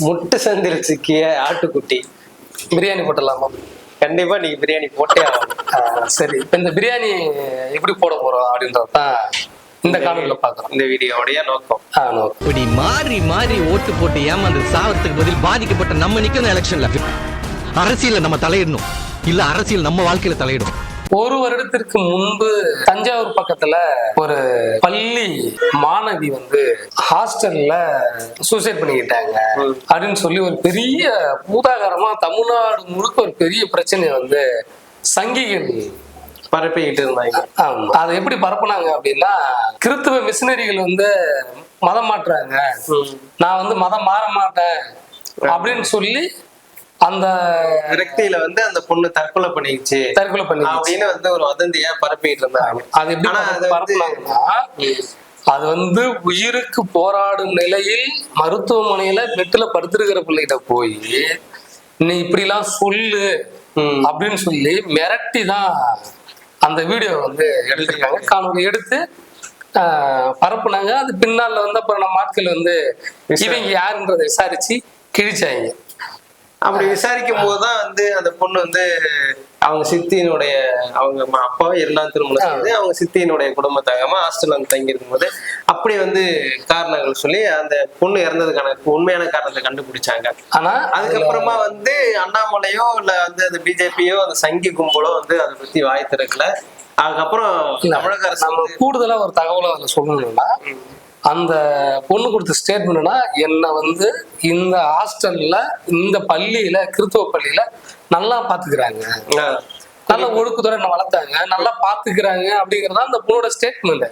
முட்டு சந்தில் சிக்கிய ஆட்டுக்குட்டி. பிரியாணி போட்டுடலாமா? கண்டிப்பா நீ பிரியாணி போட்டே ஆகணும். சரி. இப்ப இந்த பிரியாணி எப்படி போட போறோம் அப்படின்றது தான் இந்த காணொலியில பாக்குறோம் இந்த வீடியோவுடைய நோக்கம். Ah no. இப்படி மாறி மாறி ஓட்டு போட்டு ஏமாந்து சாவறதுக்கு பதில் பாதிக்கப்பட்ட நம்ம நிக்கணும் எலெக்ஷன்ல அரசியல்ல நம்ம தலையிடணும். இல்ல அரசியல் நம்ம வாழ்க்கையில தலையிடும் ஒரு வருடத்திற்கு முன்பு தஞ்சாவூர் பக்கத்துல ஒரு பள்ளி மாணவி வந்து ஹாஸ்டல்ல சூசைட் பண்ணிக்கிட்டாங்க. அப்படின்னு சொல்லி ஒரு பெரிய பூதாகரமா தமிழ்நாடு முழுக்க ஒரு பெரிய பிரச்சனை வந்து சங்கிகள் பரப்பிக்கிட்டு இருந்தாங்க. அதை எப்படி பரப்புனாங்க அப்படின்னா கிறித்துவ மிஷினரிகள் வந்து மதம் மாற்றுறாங்க. நான் வந்து மதம் மாற மாட்டேன் அப்படின்னு சொல்லி அந்த விரக்தியில வந்து அந்த பொண்ணு தற்கொலை பண்ணிடுச்சு தற்கொலை பண்ணி அப்படின்னு வந்து ஒரு வதந்தியா பரப்பிட்டு இருந்தாங்க. அது எப்படி அது வந்து- பரப்புனாங்கன்னா அது வந்து உயிருக்கு போராடும் நிலையில் மருத்துவமனையில பெட்டுல படுத்திருக்கிற பிள்ளைகிட்ட போய் நீ இப்படிலாம் சொல்லு. அப்படின்னு சொல்லி மிரட்டி தான் அந்த வீடியோ வந்து எடுத்திருக்காங்க. காணொலி எடுத்து பரப்புனாங்க. அது பின்னால வந்து அப்புறம் நம்ம ஆட்கள் வந்து இவங்க யாருன்றதை விசாரிச்சு கிழிச்சாங்க. அப்படி விசாரிக்கும் போதுதான் வந்து அந்த பொண்ணு வந்து அவங்க சித்தியினுடைய அவங்க அப்பாவை இரண்டாம் திருமணம் செய்து அவங்க சித்தியினுடைய குடும்பத்தாகமா ஹாஸ்டல்ல வந்து தங்கி இருக்கும்போது அப்படி வந்து காரணங்கள் சொல்லி அந்த பொண்ணு இறந்ததுக்கான உண்மையான காரணத்தை கண்டுபிடிச்சாங்க. ஆனா அதுக்கப்புறமா வந்து அண்ணாமலையோ இல்ல வந்து அந்த பிஜேபியோ அந்த சங்கி கும்பலோ வந்து அதை பத்தி வாய் திறக்கல. அதுக்கப்புறம் தமிழக அரசு வந்து கூடுதலா ஒரு தகவலை சொல்லணும்னா அந்த பொண்ணு கொடுத்த ஸ்டேட்மெண்ட்னா என்னை வந்து இந்த ஹாஸ்டல்ல இந்த பள்ளியில கிறித்துவ பள்ளியில நல்லா பாத்துக்கிறாங்க. நல்ல ஒழுக்கத்தோட என்ன வளர்த்தாங்க. நல்லா பாத்துக்கிறாங்க அப்படிங்கறது அந்த பொண்ணோட ஸ்டேட்மெண்ட்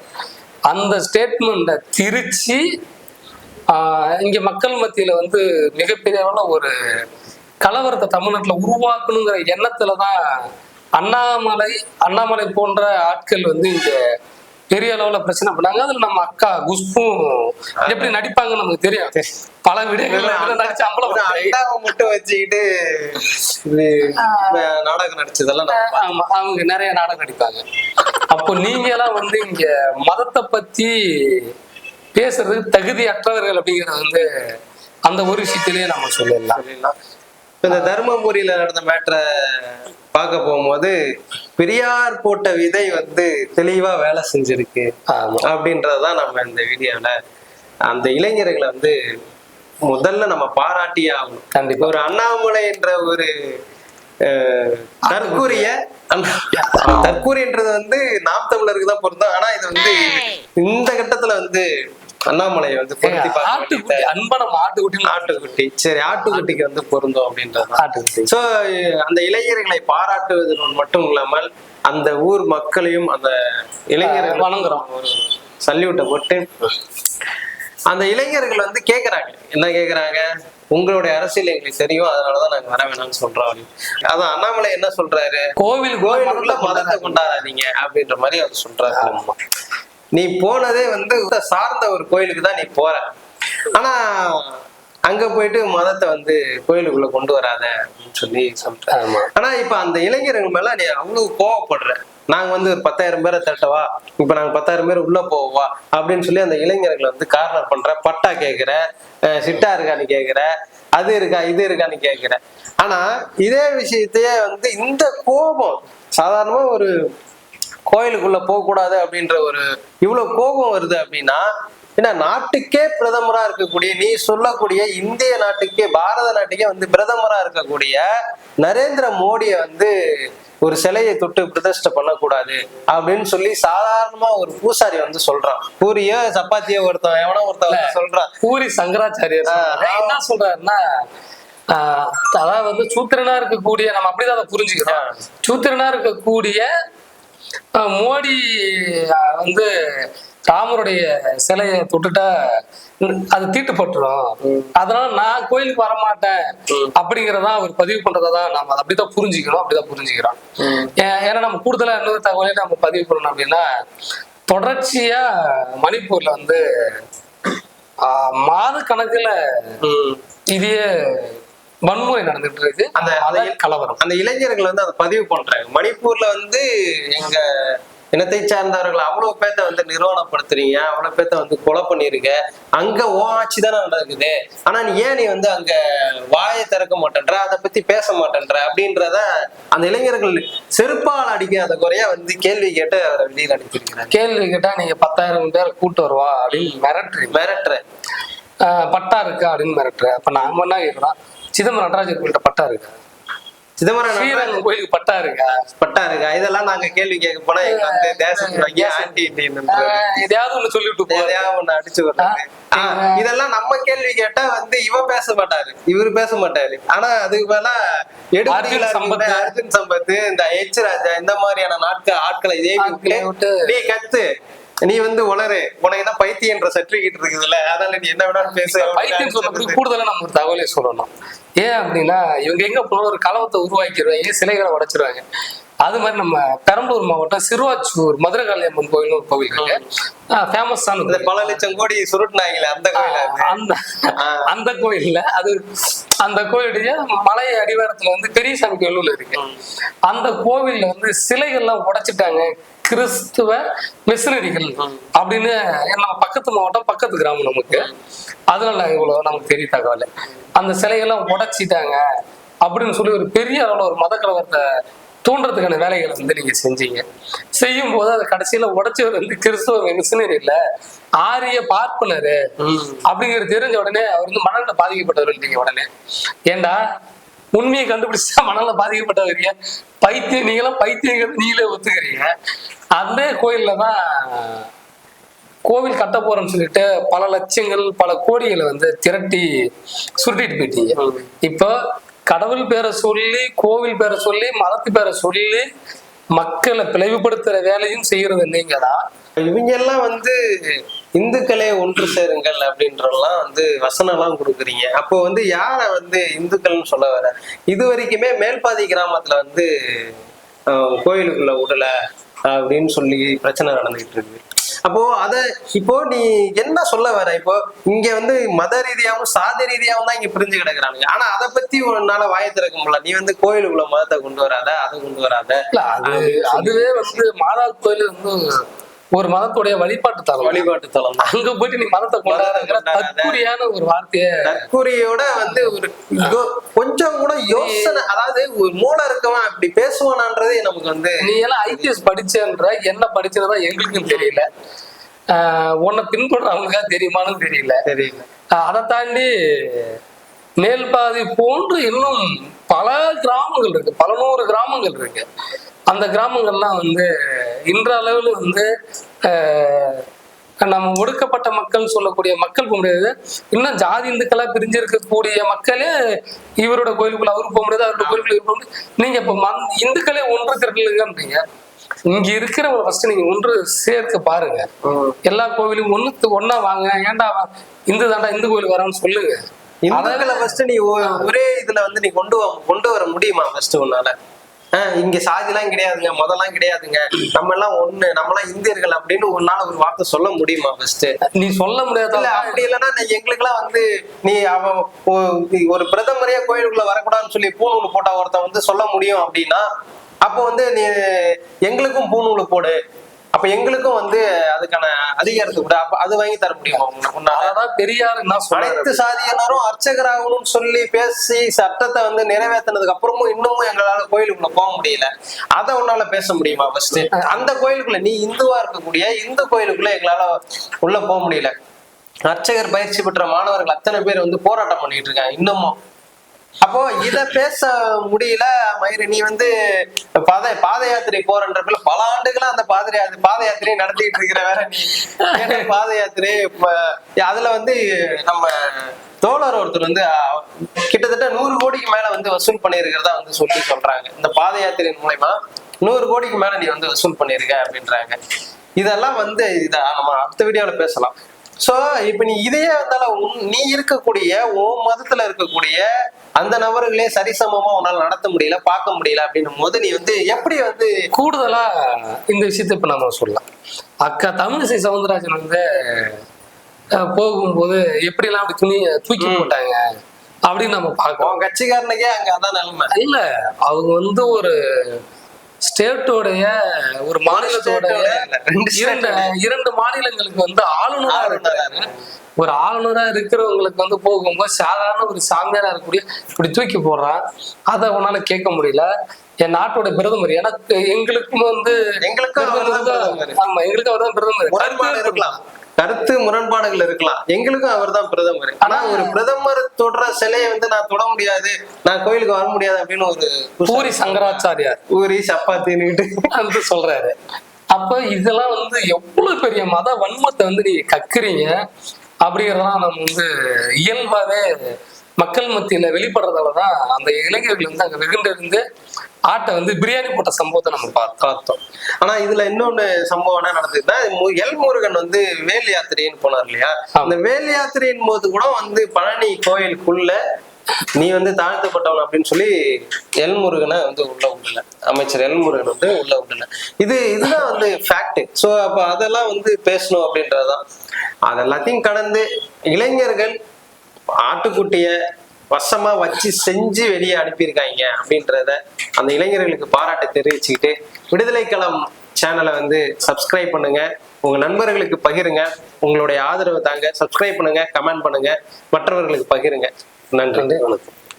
அந்த ஸ்டேட்மெண்ட்டை திரிச்சு இங்க மக்கள் மத்தியில வந்து மிகப்பெரிய அளவுல ஒரு கலவரத்தை தமிழ்நாட்டுல உருவாக்கணுங்கிற எண்ணத்துல தான் அண்ணாமலை அண்ணாமலை போன்ற ஆட்கள் வந்து இங்க பெரிய அளவுல பிரச்சனை பண்ணாங்க. அதுல நம்ம அக்கா குஷ்பும் எப்படி நடிப்பாங்கன்னு நமக்கு தெரியும் பல விடயங்கள்ல நடிச்சு அம்பலம் அண்டாவை மட்டும் வச்சுக்கிட்டு நாடகம் நடிச்சதெல்லாம் ஆமா, அவங்க நிறைய நாடகம் நடிப்பாங்க. அப்போ நீங்க எல்லாம் வந்து இங்க மதத்தை பத்தி பேசுறதுக்கு தகுதியற்றவர்கள் அப்படிங்கறது வந்து அந்த ஒரு விஷயத்திலேயே நம்ம சொல்லிடலாம் இந்த தருமபுரியில நடந்த மேட்ரை பார்க்க போகும்போது பெரியார் போட்ட விதை வந்து தெளிவா வேலை செஞ்சிருக்கு ஆமா. அப்படின்றதான் நம்ம இந்த வீடியோல அந்த இளைஞர்களை வந்து முதல்ல நம்ம பாராட்டியே ஆகணும். கண்டிப்பா. ஒரு அண்ணாமலை என்ற ஒரு அஹ், தற்கூரிய தற்கூரியன்றது வந்து நாம் தமிழருக்கு தான் பொருந்தும். ஆனா இது வந்து இந்த கட்டத்துல வந்து அண்ணாமலையை வந்து ஆட்டுக்குட்டி அன்பன ஆட்டுக்குட்டி. ஆட்டுக்குட்டி. சரி ஆட்டுக்குட்டிக்கு வந்து பொருந்தும் அப்படின்றது ஆட்டுக்குட்டி. சோ அந்த இளைஞர்களை பாராட்டுவது மட்டும் இல்லாமல் அந்த ஊர் மக்களையும் அந்த இளைஞர்கள் வணங்குறோம். சல்யூட்டை போட்டு அந்த இளைஞர்கள் வந்து கேக்குறாங்க. என்ன கேக்குறாங்க? உங்களுடைய அரசியல் எங்களுக்கு தெரியும் அதனாலதான் நாங்க வர வேணாம்னு சொல்றோம் அப்படின்னு. அதான் அண்ணாமலை என்ன சொல்றாரு? கோவில் கோயிலுக்குள்ள மதத்தை கொண்டாடாதீங்க. அப்படின்ற மாதிரி அவர் சொல்றாரு. நீ போனதே வந்து சார்ந்த ஒரு கோயிலுக்கு தான் நீ போற. ஆனா அங்க போயிட்டு மதத்தை வந்து கோயிலுக்குள்ள கொண்டு வராத அப்படின்னு சொல்லி சொல்ற ஆமா. ஆனா இப்ப அந்த இளைஞர்கள் மேல நீ அவ்வளவு கோவப்படுற. நாங்க வந்து ஒரு பத்தாயிரம் பேரை தட்டவா இப்ப நாங்க பத்தாயிரம் பேர் உள்ள போவா அப்படின்னு சொல்லி அந்த இளைஞர்களை வந்து கார்னர் பண்ற பட்டா கேக்குற அஹ் சிட்டா இருக்கான்னு கேக்குற அது இருக்கா இது இருக்கான்னு கேக்குற. ஆனா இதே விஷயத்தையே வந்து இந்த கோபம் சாதாரணமா ஒரு கோயிலுக்குள்ள போக கூடாது அப்படின்ற ஒரு இவ்வளவு கோபம் வருது அப்படின்னா ஏன்னா நாட்டுக்கே பிரதமரா இருக்கக்கூடிய நீ சொல்லக்கூடிய இந்திய நாட்டுக்கே பாரத நாட்டுக்கே வந்து பிரதமரா இருக்கக்கூடிய நரேந்திர மோடியை வந்து ஒரு சிலையை தொட்டு பிரதிஷ்டை பண்ணக்கூடாது அப்படின்னு சொல்லி சாதாரணமா ஒரு பூசாரி வந்து சொல்றான். பூரியோ சப்பாத்தியோ ஒருத்தன் எவனோ ஒருத்தன் சொல்றான். பூரி சங்கராச்சாரியர். என்ன சொல்றாருன்னா ஆஹ், அதாவது வந்து சூத்திரனா இருக்கக்கூடிய நம்ம அப்படிதான் அதை புரிஞ்சுக்கிறோம். சூத்திரனா இருக்கக்கூடிய மோடி வந்து ராமருடைய சிலையை தொட்டுட்டா அது தீட்டுப்பட்டுரும் அதனால நான் கோயிலுக்கு வரமாட்டேன் அப்படிங்கறதா அவர் பதிவு பண்றதான் நம்ம அப்படிதான் புரிஞ்சுக்கணும் அப்படிதான் புரிஞ்சுக்கிறோம் ஏன்னா நம்ம கூடுதலா இன்னொரு தகவலையும் நம்ம பதிவு பண்ணணும் அப்படின்னா தொடர்ச்சியா மணிப்பூர்ல வந்து ஆஹ் மாத கணக்குல உம் இதே வன்முறை நடந்துட்டு இருக்கு அந்த கலவரம். அந்த இளைஞர்கள் வந்து அதை பதிவு பண்றாங்க. மணிப்பூர்ல வந்து எங்க இனத்தை சார்ந்தவர்கள் அவ்வளவு பேத்த வந்து நிறுவனப்படுத்துறீங்க அவ்வளவு பேத்த வந்து கொலை பண்ணிருக்க. அங்க ஓ ஆட்சி தானே நடக்குது. ஆனா நீ ஏன் நீ வந்து அங்க வாயை திறக்க மாட்டேன்ற அதை பத்தி பேச மாட்டேன்ற அப்படின்றத அந்த இளைஞர்கள் செருப்பால் அடிக்காத குறைய வந்து கேள்வி கேட்டு அவரை வெளியில் அனுப்பியிருக்கிறாங்க. கேள்வி கேட்டா நீங்க பத்தாயிரம் பேர் கூட்டு வருவா அப்படின்னு மிரட்டுறீங்க. மிரட்டுற ஆஹ் பட்டா இருக்கா அப்படின்னு மிரட்டுற அப்ப நாம என்ன கேட்கிறோம் சிதம்பரம் நடராஜர் கோயில்கிட்ட பட்டா இருக்கா? சிதம்பரம் ஸ்ரீரங்கம் கோயிலுக்கு பட்டா இருக்கா? பட்டா இருக்கா? இதெல்லாம் நாங்க கேள்வி கேட்க போனா எங்க வந்து தேச துரோகி ஆன்டி இண்டியன் எதையாவது ஒண்ணு சொல்லிட்டு போ எதையாவது ஒண்ணு அடிச்சு. ஆ, இதெல்லாம் நம்ம கேள்வி கேட்டா வந்து இவன் பேச மாட்டாரு. இவரு பேச மாட்டாரு. ஆனா அதுக்கு மேல எடுபடிகளா அர்ஜுன் இருக்கிற சம்பத். அர்ஜுன் சம்பத் இந்த எச் ராஜா இந்த மாதிரியான நாட்கள் ஆட்களை இதே நீ கத்து. நீ வந்து உளறு. உனக்கு தான் பைத்தியன்ற சர்டிபிகேட் இருக்குதுல்ல அதனால நீ என்ன வேணாலும் பேசு. பைத்தியம் சொன்னதுக்கு கூடுதலா நம்ம ஒரு தகவலே சொல்லணும். ஏன் அப்படின்னா இவங்க எங்க போனாலும் ஒரு கலவத்தை உருவாக்கிடுவாங்க சிலைகளை உடைச்சிருவாங்க. அது மாதிரி நம்ம பெரம்பலூர் மாவட்டம் சிறுவாச்சூர் மதுரை காளியம்மன் கோயில்னு ஒரு கோவில் இருக்கு. ஃபேமஸான இந்த பல லட்சம் கோடி சுருட்டுனாங்களே அந்த கோயில அந்த அந்த கோயில்ல அது அந்த கோயிலுடைய மலை அடிவாரத்துல வந்து பெரியசாமி கோயில் இருக்கு. அந்த கோவில்ல வந்து சிலைகள்லாம் உடைச்சிட்டாங்க. கிறிஸ்துவ மிஷினரிகள் அப்படின்னு நம்ம பக்கத்து மாவட்டம் பக்கத்து கிராமம் நமக்கு. அதனால இவ்வளவு நமக்கு தெரிய தகவல். அந்த சிலைகள்லாம் உடைச்சிட்டாங்க அப்படின்னு சொல்லி ஒரு பெரிய அளவுல ஒரு மத கலவரத்தை தூண்டுறதுக்கான வேலைகளை வந்து நீங்க செஞ்சீங்க. செய்யும் போது அது கடைசியில உடைச்சவர் வந்து கிறிஸ்துவ மிஷினரி இல்ல ஆரிய பார்ப்பனரு அப்படிங்கிறது தெரிஞ்ச உடனே அவர் வந்து மனநல பாதிக்கப்பட்டவர் நீங்க உடனே. ஏண்டா? உண்மையை கண்டுபிடிச்சா மணல பாதிக்கப்பட்டவங்க. பைத்தியம் நீங்களும் பைத்தியங்கிறது நீங்களே ஒத்துக்கிறீங்க. அந்த கோயில்ல தான் கோவில் கட்ட போறோம்னு சொல்லிட்டு பல லட்சங்கள் பல கோடிகளை வந்து திரட்டி சுருட்டிட்டு போயிட்டீங்க. இப்போ கடவுள் பேரை சொல்லி கோவில் பேரை சொல்லி மதத்து பேரை சொல்லி மக்களை பிளவுபடுத்துற வேலையும் செய்யறது நீங்க தான் இவங்க எல்லாம் வந்து இந்துக்களே ஒன்று சேருங்கள் அப்படின்றலாம் வந்து வசனம் எல்லாம் கொடுக்குறீங்க. அப்போ வந்து யார வந்து இந்துக்கள்னு சொல்ல வர? இது வரைக்குமே மேல்பாதி கிராமத்துல வந்து கோயிலுக்குள்ள விடல அப்படின்னு சொல்லி பிரச்சனை நடந்துகிட்டு இருக்கு அப்போ அத இப்போ நீ என்ன சொல்ல வர? இப்போ இங்க வந்து மத ரீதியாவும் சாதி ரீதியாவும் தான் இங்க பிரிஞ்சு கிடக்குறானுங்க. ஆனா அதை பத்தி உன்னால வாயை திறக்க முடியல. நீ வந்து கோயிலுக்குள்ள மதத்தை கொண்டு வராத அதை கொண்டு வராத. அதுவே வந்து மாதா கோயில் வந்து ஒரு மதத்துடைய வழிபாட்டு தலம். வழிபாட்டு தலம். அங்க போயிட்டு நீ மதத்தை கொண்டாடுற. தற்கூரியான ஒரு வார்த்தைய தற்கொலையோட வந்து ஒரு கொஞ்சம் கூட யோசனை அதாவது ஒரு மூளை இருக்கவன் அப்படி பேசுவானான்றதே நமக்கு வந்து நீ எல்லாம் ஐபிஎஸ் படிச்சேன்ற என்ன படிச்சதா எங்களுக்கும் தெரியல. ஆஹ் உன்னை பின்பற்றுறவங்களுக்கா தெரியுமான்னு தெரியல. தெரியல. அதை தாண்டி மேல்பாதி போன்று இன்னும் பல கிராமங்கள் இருக்கு. பல நூறு கிராமங்கள் இருக்கு. அந்த கிராமங்கள்லாம் வந்து இன்றளவில் வந்து நம்ம ஒடுக்கப்பட்ட மக்கள் சொல்லக்கூடிய மக்கள் போக முடியாது. இன்னும் ஜாதி இந்துக்களா பிரிஞ்சு இருக்கக்கூடிய மக்களே இவரோட கோயிலுக்குள்ள அவரு போக முடியாது அவரோட கோயிலுக்குள்ள இவரு போக முடியாது. நீங்க இப்ப மந் இந்துக்களே ஒன்று திரட்டலுங்கன்றீங்க இங்க இருக்கிறவங்க ஃபர்ஸ்ட் நீங்க ஒன்று சேர்க்க பாருங்க. எல்லா கோவிலும் ஒண்ணுக்கு ஒண்ணா வாங்க ஏன்டா இந்து தாண்டா இந்து கோயிலுக்கு வரான்னு சொல்லுங்க. இந்துக்களை ஃபர்ஸ்ட் நீ ஒரே இதுல வந்து நீ கொண்டு கொண்டு வர முடியுமா ஃபர்ஸ்ட் உன்னால? இங்க சாதிலாம் கிடையாதுங்க முதல்லாம் கிடையாதுங்க. நம்ம எல்லாம் ஒண்ணு நம்ம எல்லாம் இந்தியர்கள் அப்படின்னு உன்னால ஒரு வார்த்தை சொல்ல முடியுமா ஃபர்ஸ்ட் நீ சொல்ல இல்ல முடியாத அப்படி இல்லைன்னா எங்களுக்கு எல்லாம் வந்து நீ அவன் ஒரு பிரதமரையே கோயிலுக்குள்ள வரக்கூடாதுன்னு சொல்லி பூணூல் போட்டா ஒருத்தன் வந்து சொல்ல முடியும் அப்படின்னா அப்போ வந்து நீ எங்களுக்கும் பூணூல் போடு. அப்ப எங்களுக்கும் வந்து அதுக்கான அதிகாரத்தை கூட அப்ப அது வாங்கி தர முடியுமா அதான் பெரியார் அனைத்து சாதியினரும் அர்ச்சகராகணும்னு சொல்லி பேசி சட்டத்தை வந்து நிறைவேற்றினதுக்கு அப்புறமும் இன்னமும் எங்களால கோயிலுக்குள்ள போக முடியல. அதை உன்னால பேச முடியுமா ஃபர்ஸ்ட் அந்த கோயிலுக்குள்ள நீ இந்துவா இருக்கக்கூடிய இந்து கோயிலுக்குள்ள எங்களால உள்ள போக முடியல. அர்ச்சகர் பயிற்சி பெற்ற மாணவர்கள் அத்தனை பேர் வந்து போராட்டம் பண்ணிட்டு இருக்காங்க. இன்னமும் அப்போ இத பேச முடியல மயிறு நீ வந்து பாத பாத யாத்திரை போறன்றப்பல பல ஆண்டுகளா அந்த பாத யா- பாத யாத்திரையை நடத்திட்டு இருக்கிற வேற நீ. பாத யாத்திரை அதுல வந்து நம்ம தோழர் ஒருத்தர் வந்து கிட்டத்தட்ட நூறு கோடிக்கு மேல வந்து வசூல் பண்ணியிருக்கிறதா வந்து சொல்லி சொல்றாங்க. இந்த பாத யாத்திரையின் மூலயமா நூறு கோடிக்கு மேல நீ வந்து வசூல் பண்ணிருக்க அப்படின்றாங்க. இதெல்லாம் வந்து இத நம்ம அடுத்த வீடியோல பேசலாம். சோ இப்ப நீ இதையே வந்தாலும் நீ இருக்கக்கூடிய ஓ மதத்துல இருக்கக்கூடிய அந்த நபர்களே சரிசமமா உன்னால நடத்த முடியல பார்க்க முடியல அப்படின்னும் போது நீ வந்து எப்படி வந்து கூடுதலா இந்த விஷயத்தை இப்ப நம்ம சொல்லலாம். அக்கா தமிழிசை சவுந்தரராஜன் வந்து போகும்போது எப்படிலாம் அப்படி துணியை தூக்கி போட்டாங்க அப்படின்னு நம்ம பார்க்கறோம். உன் கட்சிக்காரனுக்கே அங்க அதான் நிலைமை. இல்ல அவங்க வந்து ஒரு ஸ்டேட்டோடைய ஒரு மாநிலத்தோடைய ரெண்டு இரண்டு இரண்டு மாநிலங்களுக்கு வந்து ஆளுநரா இருக்கிறாங்க ஒரு ஆளுநரா இருக்கிறவங்களுக்கு வந்து போகும்போது சாதாரண ஒரு சாமியாரா இருக்கக்கூடிய இப்படி தூக்கி போடுறான் அதை உன்னால கேட்க முடியல. என் நாட்டோட பிரதமர் எனக்கு எங்களுக்கும் வந்து எங்களுக்கும் அவர்தான் பிரதமர். தான். பிரதமர். கருத்து முரண்பாடுகள் இருக்கலாம். எங்களுக்கும் அவர்தான் பிரதமர். ஆனா ஒரு பிரதமர் தொடர சிலையை வந்து நான் தொட முடியாது நான் கோயிலுக்கு வர முடியாது அப்படின்னு ஒரு பூரி சங்கராச்சாரியார். ஊரி சப்பாத்தின்னுட்டு வந்து சொல்றாரு. அப்ப இதெல்லாம் வந்து எவ்வளவு பெரிய மத வன்மத்தை வந்து நீங்க கக்குறீங்க? அப்படிங்கறதெல்லாம் நம்ம வந்து இயல்பாவே மக்கள் மத்தியில வெளிப்படுறதாலதான் அந்த இளைஞர்கள் வந்து அங்க வெகுண்டிருந்து ஆட்டை வந்து பிரியாணி போட்ட சம்பவத்தை நம்ம பார்த்தோம். ஆனா இதுல இன்னொன்னு சம்பவம் என்ன நடந்ததுன்னா எல் முருகன் வந்து வேல் யாத்திரைன்னு போனார் இல்லையா? அந்த வேல் யாத்திரையின் போது கூட வந்து பழனி கோயிலுக்குள்ள நீ வந்து தாழ்த்தப்பட்டவன் அப்படின்னு சொல்லி எல் முருகனை வந்து உள்ள விடல. அமைச்சர் எல் முருகன் வந்து உள்ள விடல. இது இதுதான் வந்து ஃபேக்ட் சோ அப்ப அதெல்லாம் வந்து பேசணும் அப்படின்றதுதான். அது எல்லாத்தையும் கடந்து இளைஞர்கள் ஆட்டுக்குட்டிய வசமா வச்சு செஞ்சு வெளியே அனுப்பியிருக்காங்க அப்படின்றத அந்த இளைஞர்களுக்கு பாராட்டு தெரிவிச்சுக்கிட்டு விடுதலை களம் சேனலை வந்து சப்ஸ்கிரைப் பண்ணுங்க. உங்க நண்பர்களுக்கு பகிருங்க. உங்களுடைய ஆதரவு தாங்க. சப்ஸ்கிரைப் பண்ணுங்க கமெண்ட் பண்ணுங்க. மற்றவர்களுக்கு பகிருங்க. நன்றி. வணக்கம்.